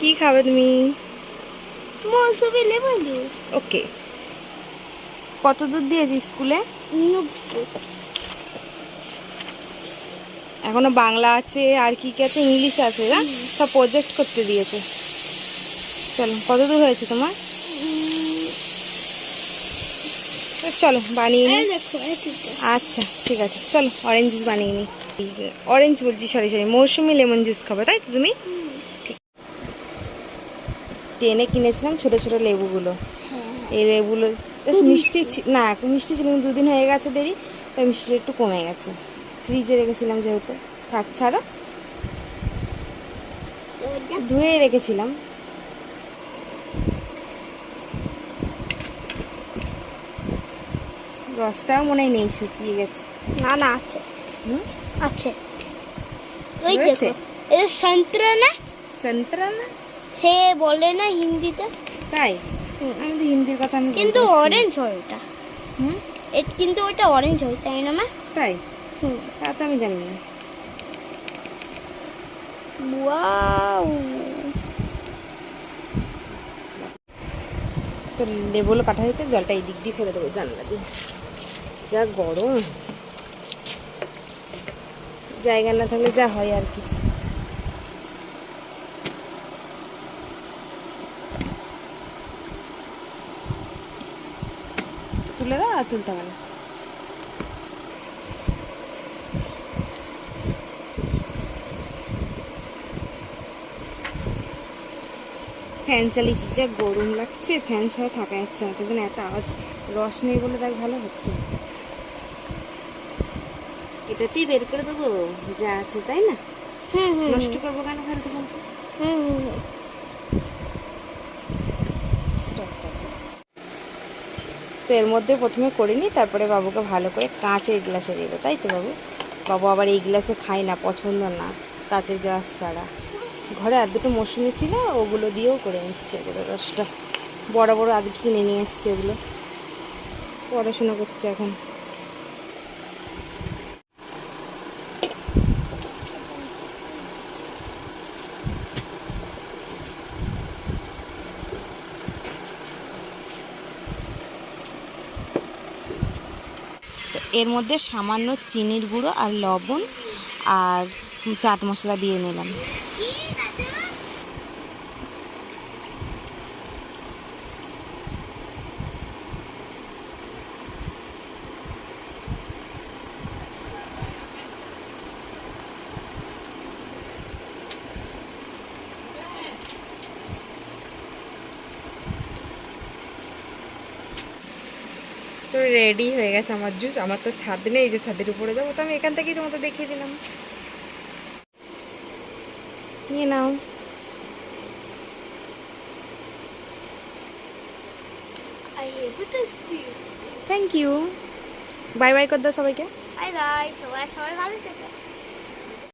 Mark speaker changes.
Speaker 1: কি খাবে তুমি?
Speaker 2: মৌসুমি লেমন জুস।
Speaker 1: ওকে কত দূর দিয়েছি স্কুলে? এখনও বাংলা আছে আর কি কি আছে? ইংলিশ আছে না? সব প্রজেক্ট করতে দিয়েছে। চলো কত দূর হয়েছে তোমার? তো চলো বানিয়ে নিই। আচ্ছা ঠিক আছে। চলো অরেঞ্জ জুস বানিয়ে নিই। অরেঞ্জ বলছি সরি সরি মৌসুমি লেমন জুস খাবে তাই তো তুমি? টেনে কিনেছিলাম ছোট ছোট লেবুগুলো।
Speaker 2: হ্যাঁ।
Speaker 1: এই লেবুগুলো বেশ মিষ্টি না মিষ্টি ছিল কিন্তু দুদিন হয়ে গেছে দেরি তাই মিষ্টিটা একটু কমে গেছে। ফ্রিজে রেখেছিলাম যেহেতু। থাক ছাড়ো। ধুয়ে রেখেছিলাম। রসটাও মনে হয় নেই শুকিয়ে গেছে।
Speaker 2: না না আছে। আছে। ওই? দেখো। এটা সন্তরা না
Speaker 1: সন্তরা না
Speaker 2: সে বলে না হিন্দিতে।
Speaker 1: তাই? আমি তো হিন্দির কথা আমি
Speaker 2: কিন্তু অরেঞ্জ হয় ওটা।
Speaker 1: হুম?
Speaker 2: কিন্তু ওটা অরেঞ্জ হয় তাই না মা?
Speaker 1: তাই?
Speaker 2: হুম।
Speaker 1: তা তো আমি জানি না।
Speaker 2: ওয়াও
Speaker 1: তো লেবুগুলো কাটা হয়েছে জলটা এই দিক দিয়ে ফেলে দেবো জানলা দিয়ে। যা গরম। জায়গা না থাকলে যা হয় আর কি। তুলে দাও আর তুলতে হবে না ফ্যান চালিয়েছি যা গরম লাগছে ফ্যান ছাড়া থাকা যাচ্ছে না তাই জন্য এত আওয়াজ রস নেই বলে দেখ ভালো হচ্ছে এটাতেই বের করে দেবো যা আছে তাই না?
Speaker 2: হুম
Speaker 1: নষ্ট করব কেন ফালতু ফালতু
Speaker 2: হুম হুম হুম।
Speaker 1: Stop কর। তো এর মধ্যে প্রথমে করে নিই, তারপরে বাবুকে ভালো করে কাঁচের গ্লাসে দেবো। তাই তো বাবু? বাবু আবার এই গ্লাসে খায় না, পছন্দ না কাঁচের গ্লাস ছাড়া। ঘরে আর দুটো মৌসুমি ছিল, ওগুলো দিয়েও করে নিচ্ছে এগুলো রসটা। বড় বড় আজকে কিনে নিয়ে এসছে ওগুলো পড়াশোনা করছে এখন। এর মধ্যে সামান্য চিনির গুঁড়ো আর লবণ আর চাট মশলা দিয়ে নিলাম। তো রেডি হয়ে গেছে আমার জুস আমার তো ছাদ নেই যে ছাদের উপরে যাব তো আমি এখান থেকেই তোমাকে দেখিয়ে দিলাম। নিয়ে নাও. থ্যাংক ইউ বাই বাই কর দাও সবাইকে।
Speaker 2: বাই বাই সবাই সবাই ভালো থেকো।